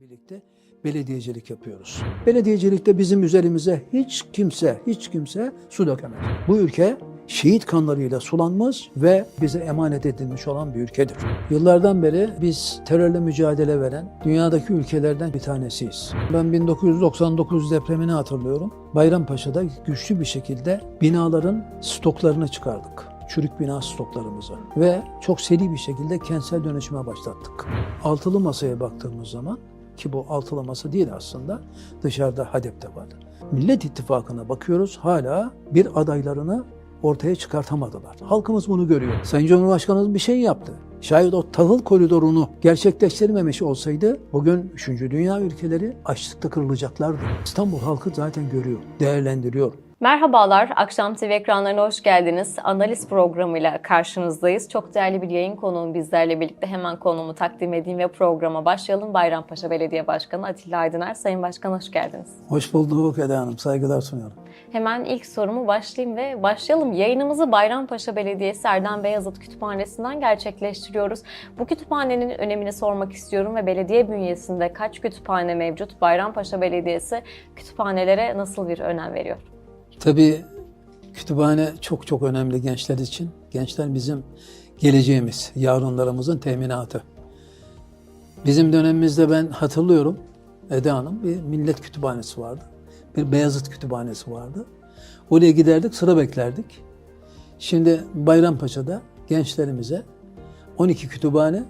birlikte belediyecilik yapıyoruz. Belediyecilikte bizim üzerimize hiç kimse, hiç kimse su dökemez. Bu ülke şehit kanlarıyla sulanmış ve bize emanet edilmiş olan bir ülkedir. Yıllardan beri biz terörle mücadele veren dünyadaki ülkelerden bir tanesiyiz. Ben 1999 depremini hatırlıyorum. Bayrampaşa'da güçlü bir şekilde binaların stoklarını çıkardık çürük bina stoklarımızı ve çok seri bir şekilde kentsel dönüşüme başlattık. Altılı masaya baktığımız zaman ki bu altılı masa değil aslında dışarıda HADEP'te var. Millet İttifakı'na bakıyoruz hala bir adaylarını ortaya çıkartamadılar. Halkımız bunu görüyor. Sayın Cumhurbaşkanımız bir şey yaptı. Şayet o tahıl koridorunu gerçekleştirmemiş olsaydı bugün 3. dünya ülkeleri açlıkta kırılacaklardı. İstanbul halkı zaten görüyor, değerlendiriyor. Merhabalar, Akşam TV ekranlarına hoş geldiniz. Analiz programıyla karşınızdayız. Çok değerli bir yayın konuğum bizlerle birlikte hemen konumu takdim edeyim ve programa başlayalım. Bayrampaşa Belediye Başkanı Atilla Aydıner. Sayın Başkan hoş geldiniz. Hoş bulduk Eda Hanım, saygılar sunuyorum. Hemen ilk sorumu başlayayım ve başlayalım. Yayınımızı Bayrampaşa Belediyesi Erdem Beyazıt Kütüphanesi'nden gerçekleştiriyoruz. Bu kütüphanenin önemini sormak istiyorum ve belediye bünyesinde kaç kütüphane mevcut? Bayrampaşa Belediyesi kütüphanelere nasıl bir önem veriyor? Tabii kütüphane çok çok önemli gençler için. Gençler bizim geleceğimiz, yarınlarımızın teminatı. Bizim dönemimizde ben hatırlıyorum Eda Hanım bir millet kütüphanesi vardı. Bir Beyazıt kütüphanesi vardı. Oraya giderdik, sıra beklerdik. Şimdi Bayrampaşa'da gençlerimize 12 kütüphane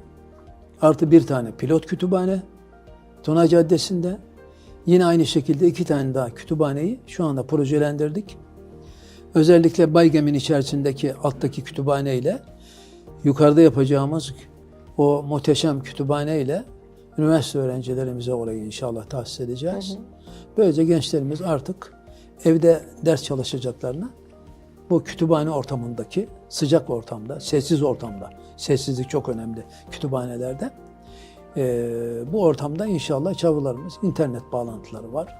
artı bir tane pilot kütüphane Tuna Caddesi'nde Yine aynı şekilde iki tane daha kütüphaneyi şu anda projelendirdik. Özellikle Baygem'in içerisindeki alttaki kütüphane ile yukarıda yapacağımız o muhteşem kütüphane ile üniversite öğrencilerimize orayı inşallah tahsis edeceğiz. Böylece gençlerimiz artık evde ders çalışacaklarına bu kütüphane ortamındaki sıcak ortamda, sessiz ortamda, sessizlik çok önemli kütüphanelerde. Ee, bu ortamda inşallah çavrularımız internet bağlantıları var.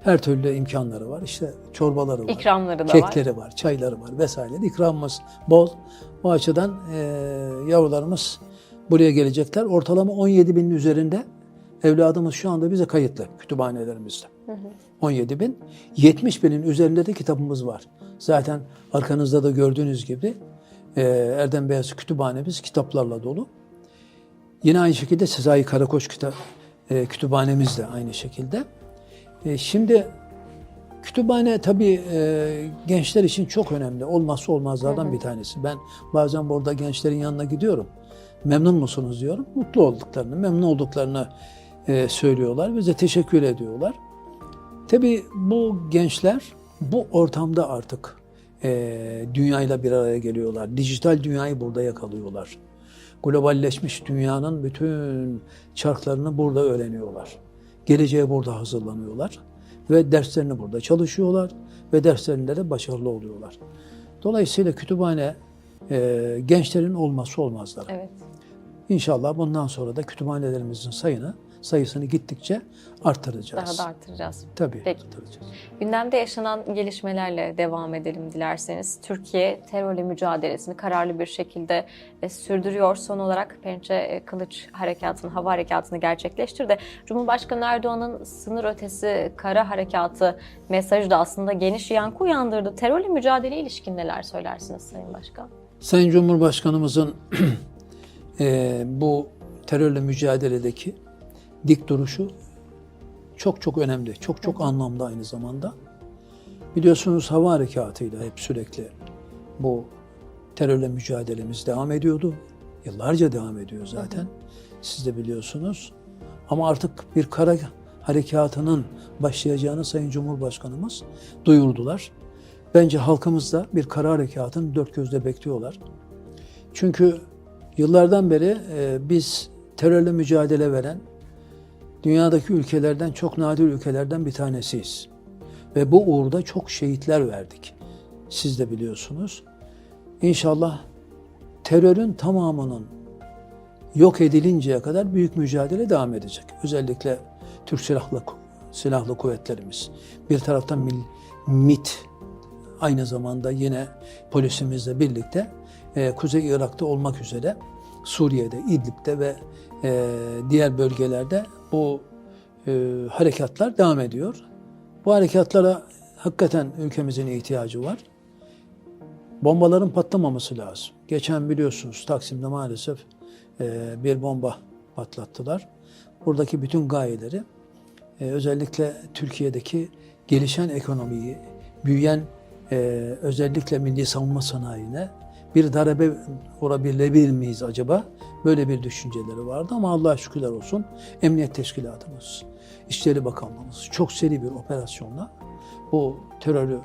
Her türlü imkanları var. İşte çorbaları var. İkramları da var. kekleri var. çayları var vesaire. İkramımız bol. Bu açıdan e, yavrularımız buraya gelecekler. Ortalama 17 binin üzerinde evladımız şu anda bize kayıtlı kütüphanelerimizde. 17 bin. 70 binin üzerinde de kitabımız var. Zaten arkanızda da gördüğünüz gibi e, Erdem Beyaz kütüphanemiz kitaplarla dolu. Yine aynı şekilde Sezai Karakoç kitap, e, kütüphanemiz de aynı şekilde. E, şimdi kütüphane tabii e, gençler için çok önemli. Olmazsa olmazlardan bir tanesi. Ben bazen burada gençlerin yanına gidiyorum. Memnun musunuz diyorum. Mutlu olduklarını, memnun olduklarını e, söylüyorlar. Bize teşekkür ediyorlar. Tabii bu gençler bu ortamda artık e, dünyayla bir araya geliyorlar. Dijital dünyayı burada yakalıyorlar globalleşmiş dünyanın bütün çarklarını burada öğreniyorlar. Geleceğe burada hazırlanıyorlar ve derslerini burada çalışıyorlar ve derslerinde de başarılı oluyorlar. Dolayısıyla kütüphane e, gençlerin olmazsa olmazları. Evet. İnşallah bundan sonra da kütüphanelerimizin sayını sayısını gittikçe arttıracağız. Daha da artıracağız. Tabii Peki. arttıracağız. Gündemde yaşanan gelişmelerle devam edelim dilerseniz. Türkiye terörle mücadelesini kararlı bir şekilde e, sürdürüyor. Son olarak Pençe e, Kılıç Harekatı'nı, hava harekatını gerçekleştirdi. Cumhurbaşkanı Erdoğan'ın sınır ötesi kara harekatı mesajı da aslında geniş yankı uyandırdı. Terörle mücadele ilişkin neler söylersiniz Sayın Başkan? Sayın Cumhurbaşkanımızın e, bu terörle mücadeledeki dik duruşu çok çok önemli, çok çok anlamlı aynı zamanda. Biliyorsunuz hava harekatıyla hep sürekli bu terörle mücadelemiz devam ediyordu. Yıllarca devam ediyor zaten. Siz de biliyorsunuz. Ama artık bir kara harekatının başlayacağını Sayın Cumhurbaşkanımız duyurdular. Bence halkımız da bir kara harekatını dört gözle bekliyorlar. Çünkü yıllardan beri e, biz terörle mücadele veren dünyadaki ülkelerden çok nadir ülkelerden bir tanesiyiz. Ve bu uğurda çok şehitler verdik. Siz de biliyorsunuz. İnşallah terörün tamamının yok edilinceye kadar büyük mücadele devam edecek. Özellikle Türk Silahlı, Silahlı Kuvvetlerimiz. Bir taraftan Mil, MIT, aynı zamanda yine polisimizle birlikte e, Kuzey Irak'ta olmak üzere Suriye'de, İdlib'de ve e, diğer bölgelerde bu e, harekatlar devam ediyor. Bu harekatlara hakikaten ülkemizin ihtiyacı var. Bombaların patlamaması lazım. Geçen biliyorsunuz Taksim'de maalesef e, bir bomba patlattılar. Buradaki bütün gayeleri e, özellikle Türkiye'deki gelişen ekonomiyi, büyüyen e, özellikle milli savunma sanayine bir darbe vurabilir miyiz acaba? Böyle bir düşünceleri vardı ama Allah'a şükürler olsun Emniyet Teşkilatımız, İçişleri Bakanlığımız çok seri bir operasyonla bu terörü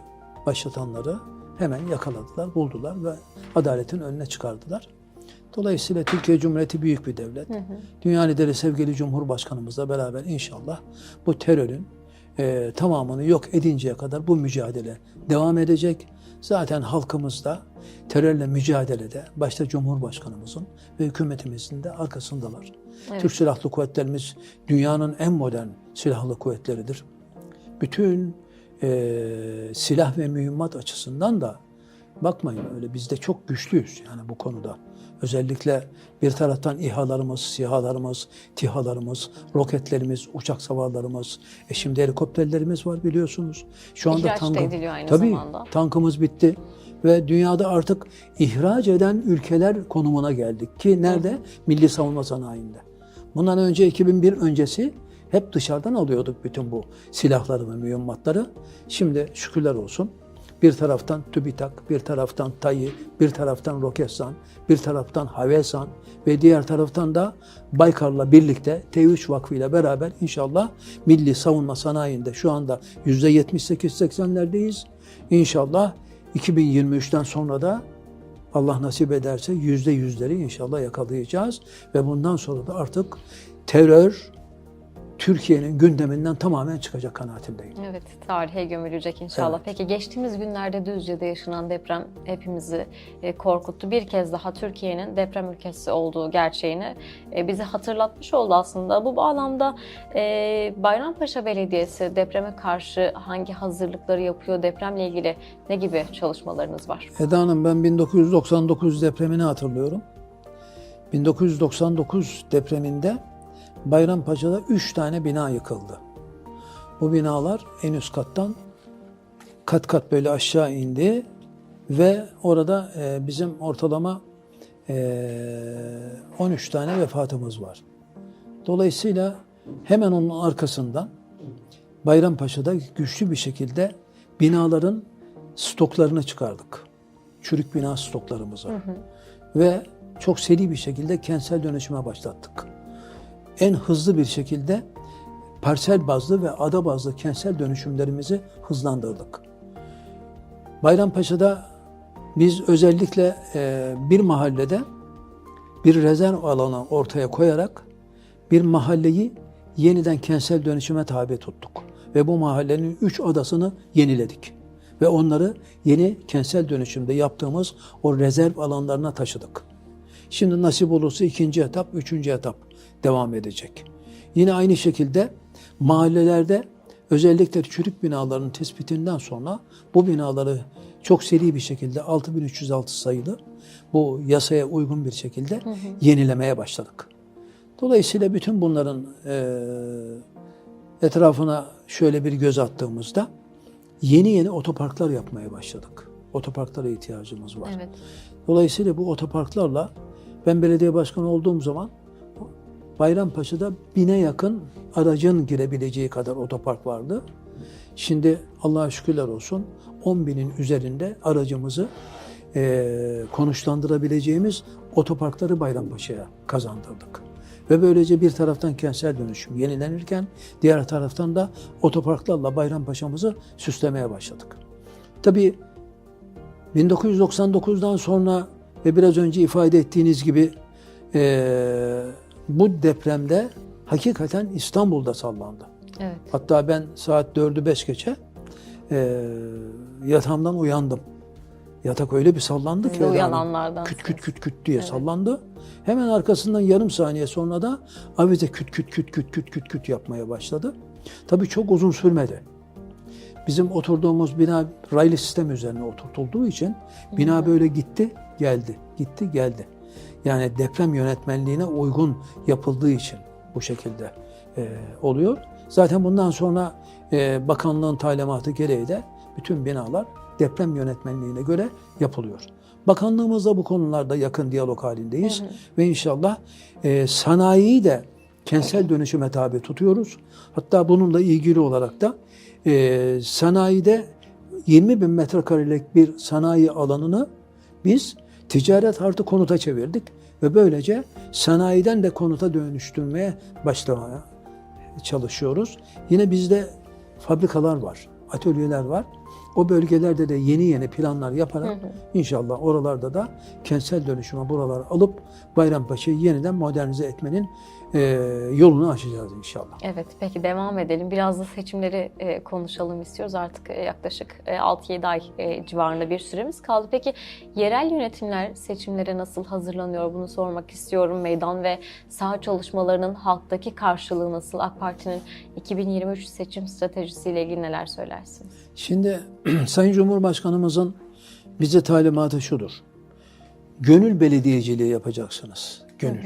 başlatanları hemen yakaladılar, buldular ve adaletin önüne çıkardılar. Dolayısıyla Türkiye Cumhuriyeti büyük bir devlet. Dünya lideri sevgili Cumhurbaşkanımızla beraber inşallah bu terörün e, tamamını yok edinceye kadar bu mücadele devam edecek. Zaten halkımız da terörle mücadelede başta Cumhurbaşkanımızın ve hükümetimizin de arkasındalar. Evet. Türk Silahlı Kuvvetlerimiz dünyanın en modern silahlı kuvvetleridir. Bütün e, silah ve mühimmat açısından da bakmayın öyle biz de çok güçlüyüz yani bu konuda. Özellikle bir taraftan İHA'larımız, SİHA'larımız, TİHA'larımız, roketlerimiz, uçak savarlarımız, e şimdi helikopterlerimiz var biliyorsunuz. Şu anda İhraç da tankı- ediliyor aynı Tabii, zamanda. tankımız bitti ve dünyada artık ihraç eden ülkeler konumuna geldik ki nerede? Milli savunma sanayinde. Bundan önce 2001 öncesi hep dışarıdan alıyorduk bütün bu silahları ve mühimmatları. Şimdi şükürler olsun bir taraftan TÜBİTAK, bir taraftan TAYİ, bir taraftan Roketsan, bir taraftan Havelsan ve diğer taraftan da Baykar'la birlikte T3 Vakfı ile beraber inşallah milli savunma sanayinde şu anda %78-80'lerdeyiz. İnşallah 2023'ten sonra da Allah nasip ederse yüzde yüzleri inşallah yakalayacağız ve bundan sonra da artık terör Türkiye'nin gündeminden tamamen çıkacak kanaatindeyim. Evet, tarihe gömülecek inşallah. Evet. Peki geçtiğimiz günlerde Düzce'de yaşanan deprem hepimizi e, korkuttu. Bir kez daha Türkiye'nin deprem ülkesi olduğu gerçeğini e, bize hatırlatmış oldu aslında. Bu bağlamda e, Bayrampaşa Belediyesi depreme karşı hangi hazırlıkları yapıyor? Depremle ilgili ne gibi çalışmalarınız var? Eda Hanım ben 1999 depremini hatırlıyorum. 1999 depreminde Bayrampaşa'da 3 tane bina yıkıldı. Bu binalar en üst kattan kat kat böyle aşağı indi ve orada e, bizim ortalama e, 13 tane vefatımız var. Dolayısıyla hemen onun arkasından Bayrampaşa'da güçlü bir şekilde binaların stoklarını çıkardık. Çürük bina stoklarımızı. Ve çok seri bir şekilde kentsel dönüşüme başlattık. En hızlı bir şekilde parsel bazlı ve ada bazlı kentsel dönüşümlerimizi hızlandırdık. Bayrampaşa'da biz özellikle e, bir mahallede bir rezerv alanı ortaya koyarak bir mahalleyi yeniden kentsel dönüşüme tabi tuttuk. Ve bu mahallenin üç adasını yeniledik. Ve onları yeni kentsel dönüşümde yaptığımız o rezerv alanlarına taşıdık. Şimdi nasip olursa ikinci etap, üçüncü etap devam edecek. Yine aynı şekilde mahallelerde özellikle çürük binaların tespitinden sonra bu binaları çok seri bir şekilde 6306 sayılı bu yasaya uygun bir şekilde yenilemeye başladık. Dolayısıyla bütün bunların eee, etrafına şöyle bir göz attığımızda yeni yeni otoparklar yapmaya başladık. Otoparklara ihtiyacımız var. Evet. Dolayısıyla bu otoparklarla ben belediye başkanı olduğum zaman Bayrampaşa'da bine yakın aracın girebileceği kadar otopark vardı. Şimdi Allah'a şükürler olsun 10 binin üzerinde aracımızı eee konuşlandırabileceğimiz otoparkları Bayrampaşa'ya kazandırdık. Ve böylece bir taraftan kentsel dönüşüm yenilenirken diğer taraftan da otoparklarla Bayrampaşa'mızı süslemeye başladık. Tabii 1999'dan sonra ve biraz önce ifade ettiğiniz gibi eee, bu depremde hakikaten İstanbul'da sallandı. Evet. Hatta ben saat 4'ü 5 geçe eee yatağımdan uyandım. Yatak öyle bir sallandı ki. uyananlardan. Küt küt küt küt diye sallandı. Hemen arkasından yarım saniye sonra da avize küt küt küt küt küt küt küt yapmaya başladı. Tabii çok uzun sürmedi. Bizim oturduğumuz bina raylı sistem üzerine oturtulduğu için bina böyle gitti, geldi, gitti, geldi. Yani deprem yönetmenliğine uygun yapıldığı için bu şekilde e, oluyor. Zaten bundan sonra e, bakanlığın talimatı gereği de bütün binalar deprem yönetmenliğine göre yapılıyor. Bakanlığımızla bu konularda yakın diyalog halindeyiz ve inşallah e, sanayiyi de kentsel dönüşüme tabi tutuyoruz. Hatta bununla ilgili olarak da e, sanayide 20 bin metrekarelik bir sanayi alanını biz ticaret artı konuta çevirdik ve böylece sanayiden de konuta dönüştürmeye başlamaya çalışıyoruz. Yine bizde fabrikalar var, atölyeler var. O bölgelerde de yeni yeni planlar yaparak inşallah oralarda da kentsel dönüşüme buraları alıp Bayrampaşa'yı yeniden modernize etmenin e, yolunu açacağız inşallah. Evet, peki devam edelim. Biraz da seçimleri e, konuşalım istiyoruz. Artık e, yaklaşık e, 6-7 ay e, civarında bir süremiz kaldı. Peki yerel yönetimler seçimlere nasıl hazırlanıyor? Bunu sormak istiyorum. Meydan ve saha çalışmalarının halktaki karşılığı nasıl? AK Parti'nin 2023 seçim stratejisiyle ilgili neler söylersiniz? Şimdi Sayın Cumhurbaşkanımızın bize talimatı şudur. Gönül belediyeciliği yapacaksınız. Gönül.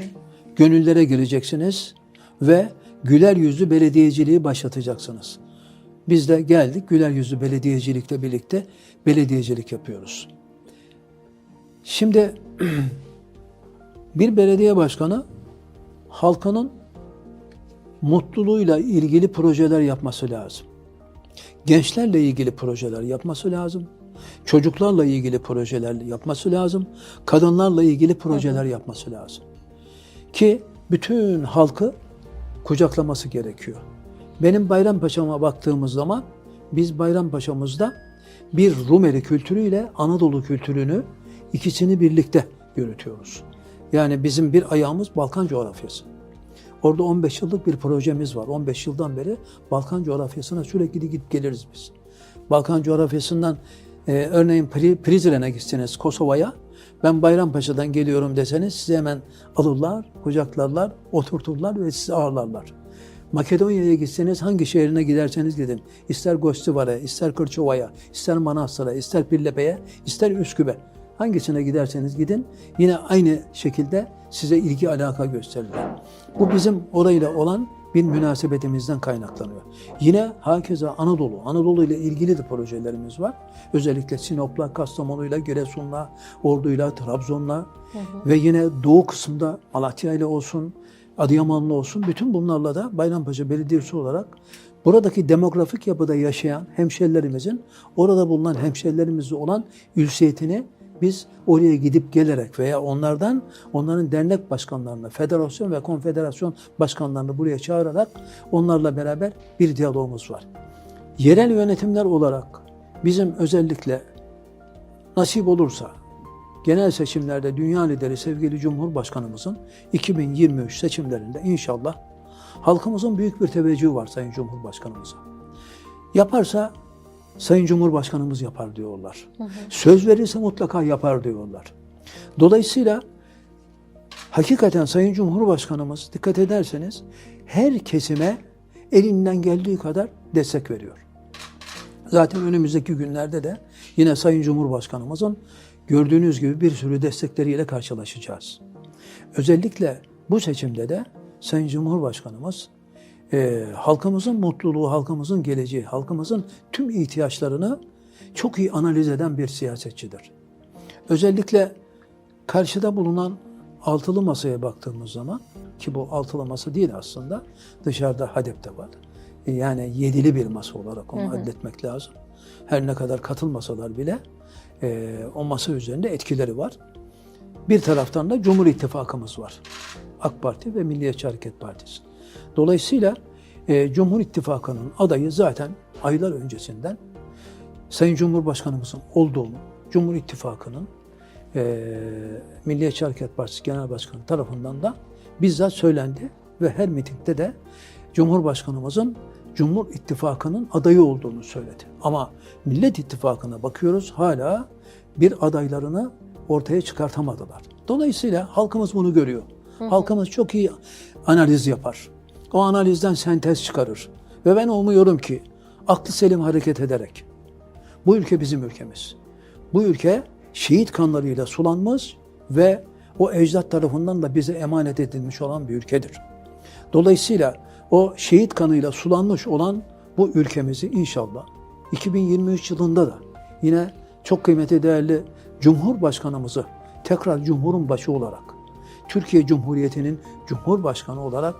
Gönüllere gireceksiniz ve güler yüzlü belediyeciliği başlatacaksınız. Biz de geldik güler yüzlü belediyecilikle birlikte belediyecilik yapıyoruz. Şimdi bir belediye başkanı halkının mutluluğuyla ilgili projeler yapması lazım gençlerle ilgili projeler yapması lazım. Çocuklarla ilgili projeler yapması lazım. Kadınlarla ilgili projeler yapması lazım. Ki bütün halkı kucaklaması gerekiyor. Benim Bayrampaşa'ma baktığımız zaman biz Bayrampaşa'mızda bir Rumeli kültürüyle Anadolu kültürünü ikisini birlikte yürütüyoruz. Yani bizim bir ayağımız Balkan coğrafyası. Orada 15 yıllık bir projemiz var. 15 yıldan beri Balkan coğrafyasına sürekli gidip geliriz biz. Balkan coğrafyasından e, örneğin Pri, Prizren'e gitseniz Kosova'ya ben Bayrampaşa'dan geliyorum deseniz sizi hemen alırlar, kucaklarlar, oturturlar ve sizi ağırlarlar. Makedonya'ya gitseniz hangi şehrine giderseniz gidin. İster Gostivar'a, ister Kırçova'ya, ister Manastır'a, ister Pillepe'ye, ister Üsküp'e. Hangisine giderseniz gidin yine aynı şekilde size ilgi alaka gösterirler. Bu bizim orayla olan bir münasebetimizden kaynaklanıyor. Yine hakeza Anadolu, Anadolu ile ilgili de projelerimiz var. Özellikle Sinop'la, Kastamonu'yla, Giresun'la, Ordu'yla, Trabzon'la ve yine doğu kısımda Malatya ile olsun, Adıyaman'la olsun bütün bunlarla da Bayrampaşa Belediyesi olarak buradaki demografik yapıda yaşayan hemşerilerimizin orada bulunan hemşerilerimizle olan ülsiyetini biz oraya gidip gelerek veya onlardan onların dernek başkanlarını, federasyon ve konfederasyon başkanlarını buraya çağırarak onlarla beraber bir diyalogumuz var. Yerel yönetimler olarak bizim özellikle nasip olursa genel seçimlerde dünya lideri sevgili Cumhurbaşkanımızın 2023 seçimlerinde inşallah halkımızın büyük bir teveccühü var Sayın Cumhurbaşkanımıza. Yaparsa Sayın Cumhurbaşkanımız yapar diyorlar. Söz verirse mutlaka yapar diyorlar. Dolayısıyla hakikaten Sayın Cumhurbaşkanımız dikkat ederseniz her kesime elinden geldiği kadar destek veriyor. Zaten önümüzdeki günlerde de yine Sayın Cumhurbaşkanımızın gördüğünüz gibi bir sürü destekleriyle karşılaşacağız. Özellikle bu seçimde de Sayın Cumhurbaşkanımız e, halkımızın mutluluğu, halkımızın geleceği, halkımızın tüm ihtiyaçlarını çok iyi analiz eden bir siyasetçidir. Özellikle karşıda bulunan altılı masaya baktığımız zaman ki bu altılı masa değil aslında dışarıda Hadep'te var. E, Yani yedili bir masa olarak onu adletmek lazım. Her ne kadar katılmasalar bile e, o masa üzerinde etkileri var. Bir taraftan da Cumhur İttifakımız var. AK Parti ve Milliyetçi Hareket Partisi. Dolayısıyla e, Cumhur İttifakı'nın adayı zaten aylar öncesinden Sayın Cumhurbaşkanımızın olduğunu, Cumhur İttifakı'nın e, Milliyetçi Hareket Partisi Genel Başkanı tarafından da bizzat söylendi ve her mitingde de Cumhurbaşkanımızın Cumhur İttifakı'nın adayı olduğunu söyledi. Ama Millet İttifakı'na bakıyoruz hala bir adaylarını ortaya çıkartamadılar. Dolayısıyla halkımız bunu görüyor. Halkımız çok iyi analiz yapar. O analizden sentez çıkarır. Ve ben umuyorum ki aklı selim hareket ederek bu ülke bizim ülkemiz. Bu ülke şehit kanlarıyla sulanmış ve o ecdat tarafından da bize emanet edilmiş olan bir ülkedir. Dolayısıyla o şehit kanıyla sulanmış olan bu ülkemizi inşallah 2023 yılında da yine çok kıymetli değerli Cumhurbaşkanımızı tekrar Cumhur'un başı olarak Türkiye Cumhuriyeti'nin Cumhurbaşkanı olarak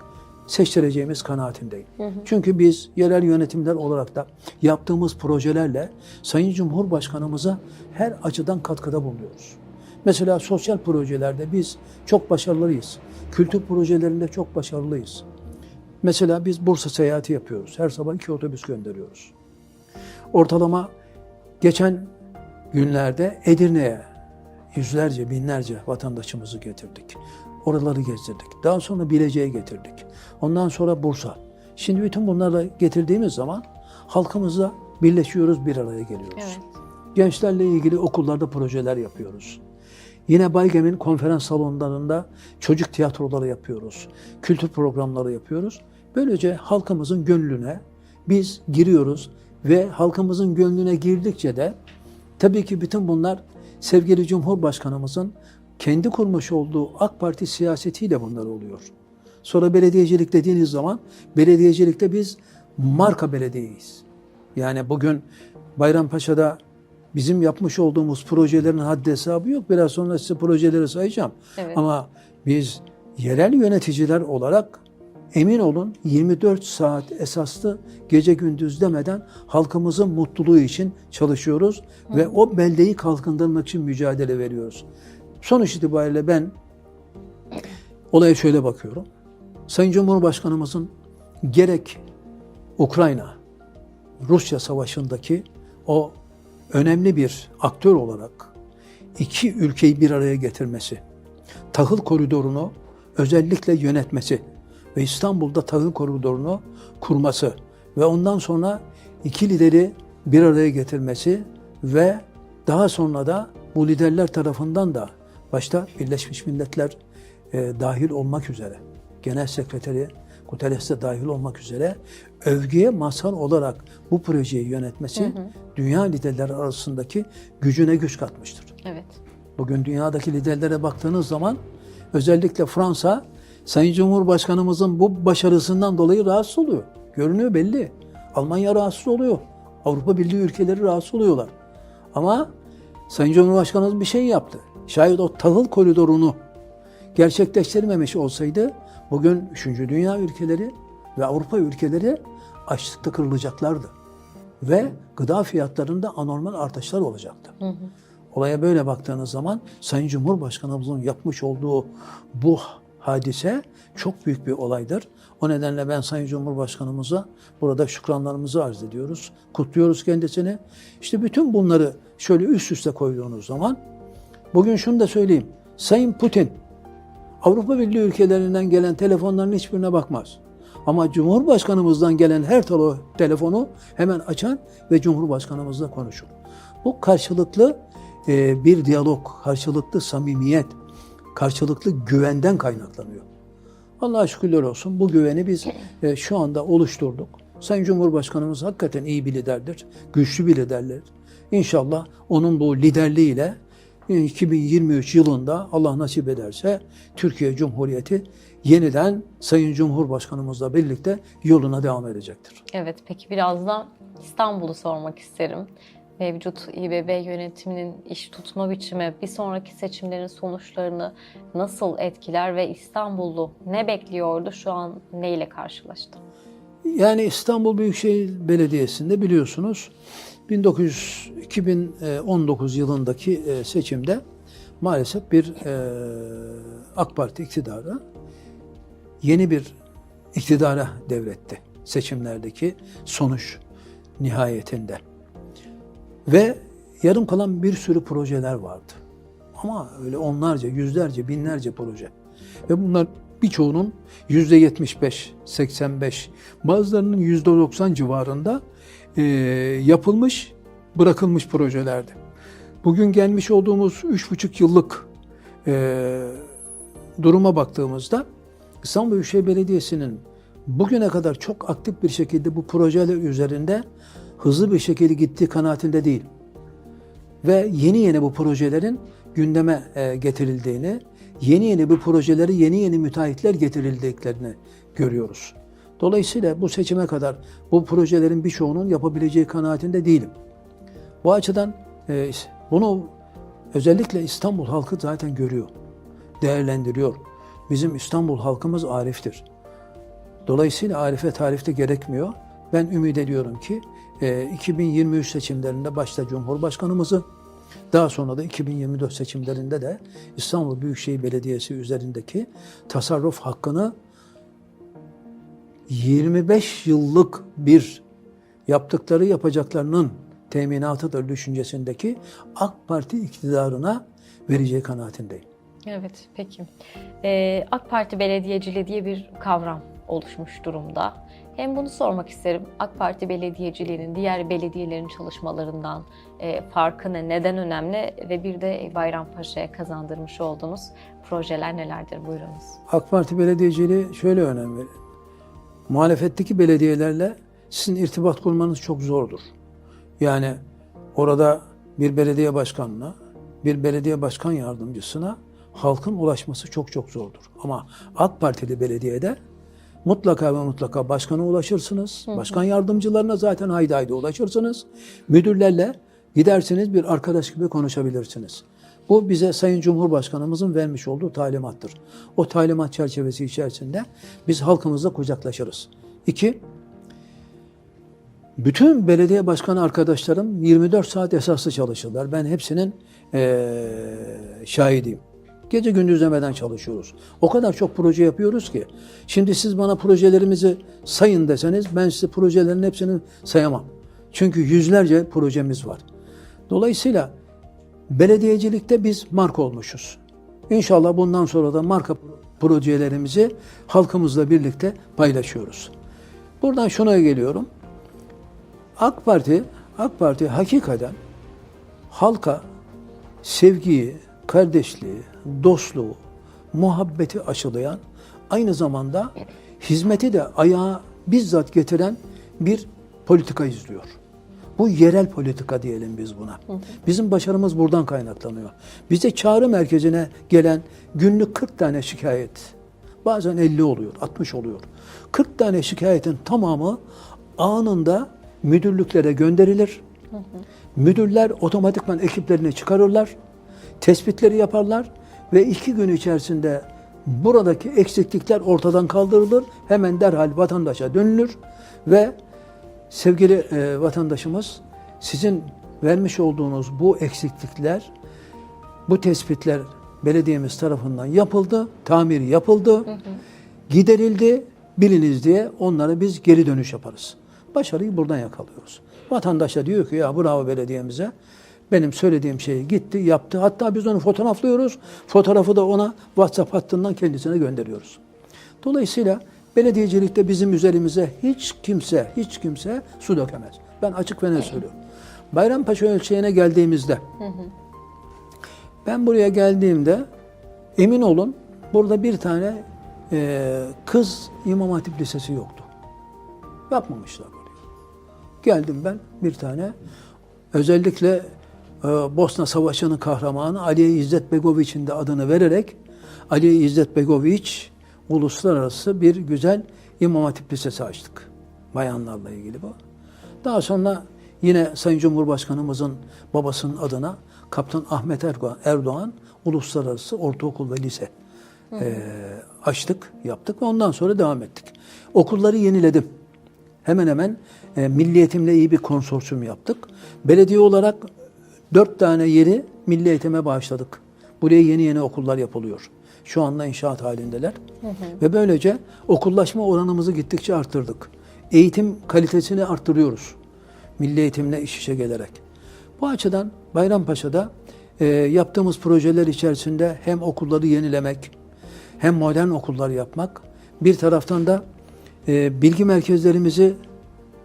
seçtireceğimiz kanaatindeyim. Çünkü biz yerel yönetimler olarak da yaptığımız projelerle Sayın Cumhurbaşkanımıza her açıdan katkıda bulunuyoruz. Mesela sosyal projelerde biz çok başarılıyız. Kültür projelerinde çok başarılıyız. Mesela biz Bursa seyahati yapıyoruz. Her sabah iki otobüs gönderiyoruz. Ortalama geçen günlerde Edirne'ye yüzlerce, binlerce vatandaşımızı getirdik. Oraları gezdirdik. Daha sonra Bilecik'e getirdik. Ondan sonra Bursa. Şimdi bütün bunlarla getirdiğimiz zaman halkımızla birleşiyoruz, bir araya geliyoruz. Evet. Gençlerle ilgili okullarda projeler yapıyoruz. Yine Baygem'in konferans salonlarında çocuk tiyatroları yapıyoruz. Kültür programları yapıyoruz. Böylece halkımızın gönlüne biz giriyoruz ve halkımızın gönlüne girdikçe de tabii ki bütün bunlar sevgili Cumhurbaşkanımızın kendi kurmuş olduğu AK Parti siyasetiyle bunlar oluyor. Sonra belediyecilik dediğiniz zaman belediyecilikte biz marka belediyeyiz. Yani bugün Bayrampaşa'da bizim yapmış olduğumuz projelerin haddi hesabı yok. Biraz sonra size projeleri sayacağım. Evet. Ama biz yerel yöneticiler olarak emin olun 24 saat esaslı gece gündüz demeden halkımızın mutluluğu için çalışıyoruz ve o beldeyi kalkındırmak için mücadele veriyoruz. Sonuç itibariyle ben olaya şöyle bakıyorum. Sayın Cumhurbaşkanımızın gerek Ukrayna, Rusya savaşındaki o önemli bir aktör olarak iki ülkeyi bir araya getirmesi, tahıl koridorunu özellikle yönetmesi ve İstanbul'da tahıl koridorunu kurması ve ondan sonra iki lideri bir araya getirmesi ve daha sonra da bu liderler tarafından da başta Birleşmiş Milletler e, dahil olmak üzere, Genel Sekreteri Guterres de dahil olmak üzere övgüye mazhar olarak bu projeyi yönetmesi dünya liderleri arasındaki gücüne güç katmıştır. Evet. Bugün dünyadaki liderlere baktığınız zaman özellikle Fransa Sayın Cumhurbaşkanımızın bu başarısından dolayı rahatsız oluyor. Görünüyor belli. Almanya rahatsız oluyor. Avrupa Birliği ülkeleri rahatsız oluyorlar. Ama Sayın Cumhurbaşkanımız bir şey yaptı. Şayet o tahıl koridorunu gerçekleştirmemiş olsaydı bugün 3. Dünya ülkeleri ve Avrupa ülkeleri açlıkta kırılacaklardı. Ve gıda fiyatlarında anormal artışlar olacaktı. Olaya böyle baktığınız zaman Sayın Cumhurbaşkanımızın yapmış olduğu bu hadise çok büyük bir olaydır. O nedenle ben Sayın Cumhurbaşkanımıza burada şükranlarımızı arz ediyoruz. Kutluyoruz kendisini. İşte bütün bunları şöyle üst üste koyduğunuz zaman bugün şunu da söyleyeyim. Sayın Putin Avrupa Birliği ülkelerinden gelen telefonların hiçbirine bakmaz. Ama Cumhurbaşkanımızdan gelen her tele- telefonu hemen açar ve Cumhurbaşkanımızla konuşur. Bu karşılıklı e, bir diyalog, karşılıklı samimiyet, karşılıklı güvenden kaynaklanıyor. Allah'a şükürler olsun bu güveni biz e, şu anda oluşturduk. Sayın Cumhurbaşkanımız hakikaten iyi bir liderdir, güçlü bir liderdir. İnşallah onun bu liderliğiyle 2023 yılında Allah nasip ederse Türkiye Cumhuriyeti yeniden Sayın Cumhurbaşkanımızla birlikte yoluna devam edecektir. Evet, peki biraz da İstanbul'u sormak isterim. Mevcut İBB yönetiminin iş tutma biçimi bir sonraki seçimlerin sonuçlarını nasıl etkiler ve İstanbullu ne bekliyordu şu an neyle karşılaştı? Yani İstanbul Büyükşehir Belediyesi'nde biliyorsunuz 1900 2019 yılındaki e, seçimde maalesef bir e, AK Parti iktidarı yeni bir iktidara devretti seçimlerdeki sonuç nihayetinde. Ve yarım kalan bir sürü projeler vardı. Ama öyle onlarca, yüzlerce, binlerce proje. Ve bunlar birçoğunun yüzde 75, 85, bazılarının yüzde 90 civarında e, yapılmış, bırakılmış projelerdi. Bugün gelmiş olduğumuz üç buçuk yıllık e, duruma baktığımızda İstanbul Büyükşehir Belediyesi'nin bugüne kadar çok aktif bir şekilde bu projeler üzerinde hızlı bir şekilde gittiği kanaatinde değil. Ve yeni yeni bu projelerin gündeme e, getirildiğini, yeni yeni bu projeleri yeni yeni müteahhitler getirildiklerini görüyoruz. Dolayısıyla bu seçime kadar bu projelerin birçoğunun yapabileceği kanaatinde değilim. Bu açıdan e, bunu özellikle İstanbul halkı zaten görüyor, değerlendiriyor. Bizim İstanbul halkımız ariftir. Dolayısıyla arife tarifte gerekmiyor. Ben ümit ediyorum ki e, 2023 seçimlerinde başta Cumhurbaşkanımızı, daha sonra da 2024 seçimlerinde de İstanbul Büyükşehir Belediyesi üzerindeki tasarruf hakkını 25 yıllık bir yaptıkları yapacaklarının teminatıdır düşüncesindeki AK Parti iktidarına vereceği kanaatindeyim. Evet, peki. Ee, AK Parti belediyeciliği diye bir kavram oluşmuş durumda. Hem bunu sormak isterim. AK Parti belediyeciliğinin diğer belediyelerin çalışmalarından e, farkı ne, neden önemli ve bir de Bayrampaşa'ya kazandırmış olduğunuz projeler nelerdir? Buyurunuz. AK Parti belediyeciliği şöyle önemli. Muhalefetteki belediyelerle sizin irtibat kurmanız çok zordur. Yani orada bir belediye başkanına, bir belediye başkan yardımcısına halkın ulaşması çok çok zordur. Ama AK Partili belediyede mutlaka ve mutlaka başkana ulaşırsınız. Başkan yardımcılarına zaten haydi haydi ulaşırsınız. Müdürlerle gidersiniz bir arkadaş gibi konuşabilirsiniz. Bu bize Sayın Cumhurbaşkanımızın vermiş olduğu talimattır. O talimat çerçevesi içerisinde biz halkımızla kucaklaşırız. İki, bütün belediye başkanı arkadaşlarım 24 saat esaslı çalışırlar. Ben hepsinin eee şahidiyim. Gece gündüz demeden çalışıyoruz. O kadar çok proje yapıyoruz ki. Şimdi siz bana projelerimizi sayın deseniz ben size projelerin hepsini sayamam. Çünkü yüzlerce projemiz var. Dolayısıyla belediyecilikte biz marka olmuşuz. İnşallah bundan sonra da marka projelerimizi halkımızla birlikte paylaşıyoruz. Buradan şuna geliyorum. AK Parti, AK Parti hakikaten halka sevgiyi, kardeşliği, dostluğu, muhabbeti aşılayan, aynı zamanda hizmeti de ayağa bizzat getiren bir politika izliyor. Bu yerel politika diyelim biz buna. Bizim başarımız buradan kaynaklanıyor. Bize çağrı merkezine gelen günlük 40 tane şikayet, bazen 50 oluyor, 60 oluyor. 40 tane şikayetin tamamı anında müdürlüklere gönderilir. Müdürler otomatikman ekiplerini çıkarırlar, tespitleri yaparlar ve iki gün içerisinde buradaki eksiklikler ortadan kaldırılır. Hemen derhal vatandaşa dönülür ve sevgili e, vatandaşımız sizin vermiş olduğunuz bu eksiklikler, bu tespitler belediyemiz tarafından yapıldı, tamir yapıldı, giderildi, biliniz diye onlara biz geri dönüş yaparız. Başarıyı buradan yakalıyoruz. Vatandaş da diyor ki ya bravo belediyemize. Benim söylediğim şeyi gitti, yaptı. Hatta biz onu fotoğraflıyoruz. Fotoğrafı da ona WhatsApp hattından kendisine gönderiyoruz. Dolayısıyla belediyecilikte bizim üzerimize hiç kimse, hiç kimse su dökemez. Ben açık ve net söylüyorum. Bayrampaşa ölçeğine geldiğimizde, ben buraya geldiğimde emin olun burada bir tane e, kız İmam Hatip Lisesi yoktu. Yapmamışlar buraya. Geldim ben bir tane özellikle Bosna Savaşı'nın kahramanı Aliye İzzet Begoviç'in de adını vererek Aliye İzzet Begoviç uluslararası bir güzel İmam Hatip Lisesi açtık. Bayanlarla ilgili bu. Daha sonra yine Sayın Cumhurbaşkanımızın babasının adına Kaptan Ahmet Erdoğan, Erdoğan Uluslararası Ortaokul ve Lise e, açtık, yaptık ve ondan sonra devam ettik. Okulları yeniledim. Hemen hemen e, Milli Eğitim'le iyi bir konsorsiyum yaptık. Belediye olarak dört tane yeri Milli Eğitim'e bağışladık. Buraya yeni yeni okullar yapılıyor. Şu anda inşaat halindeler. Ve böylece okullaşma oranımızı gittikçe arttırdık. Eğitim kalitesini arttırıyoruz. Milli Eğitim'le iş işe gelerek. Bu açıdan Bayrampaşa'da e, yaptığımız projeler içerisinde hem okulları yenilemek, hem modern okullar yapmak, bir taraftan da e, bilgi merkezlerimizi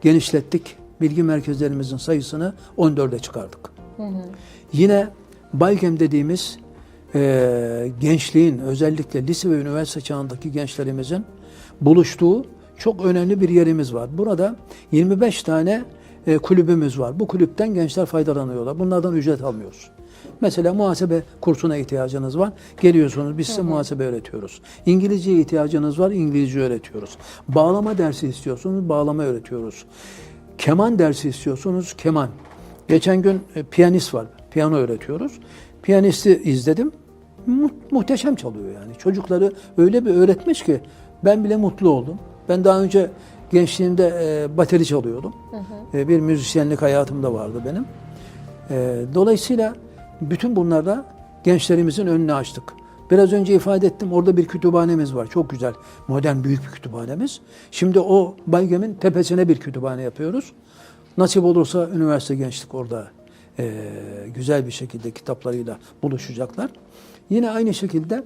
genişlettik. Bilgi merkezlerimizin sayısını 14'e çıkardık. Yine Baygem dediğimiz e, gençliğin özellikle lise ve üniversite çağındaki gençlerimizin buluştuğu çok önemli bir yerimiz var. Burada 25 tane e, kulübümüz var. Bu kulüpten gençler faydalanıyorlar. Bunlardan ücret almıyoruz. Mesela muhasebe kursuna ihtiyacınız var. Geliyorsunuz biz size muhasebe öğretiyoruz. İngilizceye ihtiyacınız var. İngilizce öğretiyoruz. Bağlama dersi istiyorsunuz. Bağlama öğretiyoruz. Keman dersi istiyorsunuz. Keman. Geçen gün e, piyanist var. Piyano öğretiyoruz. Piyanisti izledim. Mu- muhteşem çalıyor yani. Çocukları öyle bir öğretmiş ki ben bile mutlu oldum. Ben daha önce gençliğimde e, bateri çalıyordum. E, bir müzisyenlik hayatımda vardı benim. E, dolayısıyla bütün bunlarda gençlerimizin önünü açtık. Biraz önce ifade ettim orada bir kütüphanemiz var. Çok güzel, modern büyük bir kütüphanemiz. Şimdi o Baygem'in tepesine bir kütüphane yapıyoruz. Nasip olursa üniversite gençlik orada e, güzel bir şekilde kitaplarıyla buluşacaklar. Yine aynı şekilde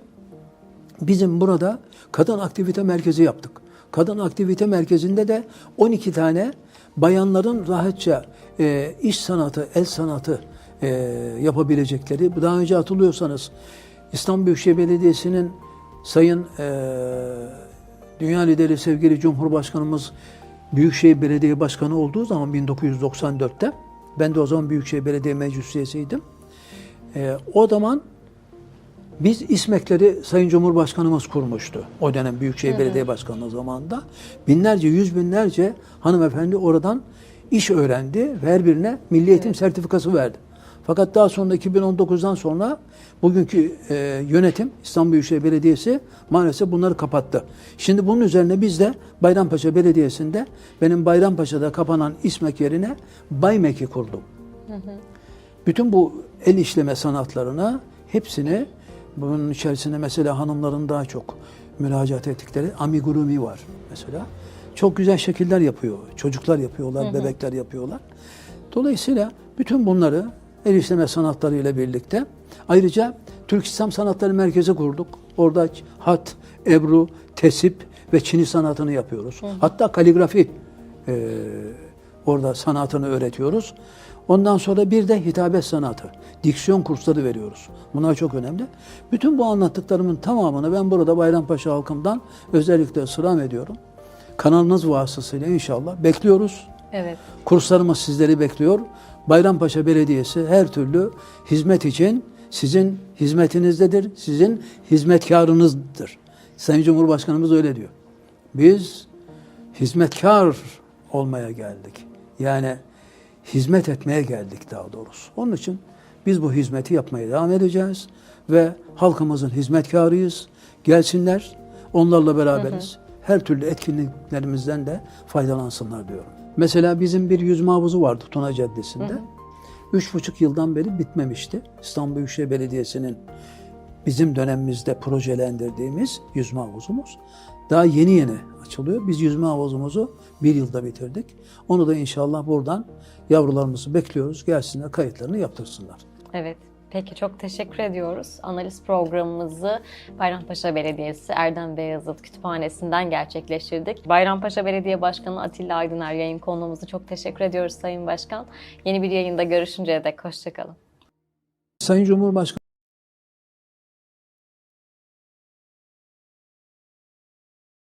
bizim burada kadın aktivite merkezi yaptık. Kadın aktivite merkezinde de 12 tane bayanların rahatça e, iş sanatı, el sanatı e, yapabilecekleri. Daha önce hatırlıyorsanız İstanbul Büyükşehir Belediyesi'nin Sayın e, Dünya lideri sevgili Cumhurbaşkanımız Büyükşehir Belediye Başkanı olduğu zaman 1994'te ben de o zaman Büyükşehir Belediye Meclis üyesiydim. E, o zaman biz İSMEK'leri Sayın Cumhurbaşkanımız kurmuştu. O dönem Büyükşehir Belediye Başkanlığı zamanında. Binlerce, yüz binlerce hanımefendi oradan iş öğrendi ve her birine milli eğitim sertifikası verdi. Fakat daha sonra 2019'dan sonra bugünkü e, yönetim İstanbul Büyükşehir Belediyesi maalesef bunları kapattı. Şimdi bunun üzerine biz de Bayrampaşa Belediyesi'nde benim Bayrampaşa'da kapanan İSMEK yerine Baymek'i kurdum. Bütün bu el işleme sanatlarına hepsini bunun içerisinde mesela hanımların daha çok müracaat ettikleri amigurumi var mesela. Çok güzel şekiller yapıyor. Çocuklar yapıyorlar, bebekler yapıyorlar. Dolayısıyla bütün bunları el işleme sanatları ile birlikte ayrıca Türk İslam Sanatları Merkezi kurduk. Orada hat, ebru, tesip ve çini sanatını yapıyoruz. Hatta kaligrafi e, orada sanatını öğretiyoruz. Ondan sonra bir de hitabet sanatı, diksiyon kursları veriyoruz. Bunlar çok önemli. Bütün bu anlattıklarımın tamamını ben burada Bayrampaşa halkımdan özellikle ısrar ediyorum. Kanalınız vasıtasıyla inşallah bekliyoruz. Evet. Kurslarımız sizleri bekliyor. Bayrampaşa Belediyesi her türlü hizmet için sizin hizmetinizdedir, sizin hizmetkarınızdır. Sayın Cumhurbaşkanımız öyle diyor. Biz hizmetkar olmaya geldik. Yani hizmet etmeye geldik daha doğrusu. Onun için biz bu hizmeti yapmaya devam edeceğiz ve halkımızın hizmetkarıyız. Gelsinler, onlarla beraberiz. Her türlü etkinliklerimizden de faydalansınlar diyorum. Mesela bizim bir yüzme havuzu vardı Tuna Caddesi'nde. Üç buçuk yıldan beri bitmemişti. İstanbul Büyükşehir Belediyesi'nin bizim dönemimizde projelendirdiğimiz yüzme havuzumuz. Daha yeni yeni açılıyor. Biz yüzme havuzumuzu bir yılda bitirdik. Onu da inşallah buradan yavrularımızı bekliyoruz. Gelsinler kayıtlarını yaptırsınlar. Evet. Peki çok teşekkür ediyoruz. Analiz programımızı Bayrampaşa Belediyesi Erdem Beyazıt Kütüphanesi'nden gerçekleştirdik. Bayrampaşa Belediye Başkanı Atilla Aydıner yayın konuğumuzu çok teşekkür ediyoruz Sayın Başkan. Yeni bir yayında görüşünceye dek hoşçakalın. Sayın Cumhurbaşkanı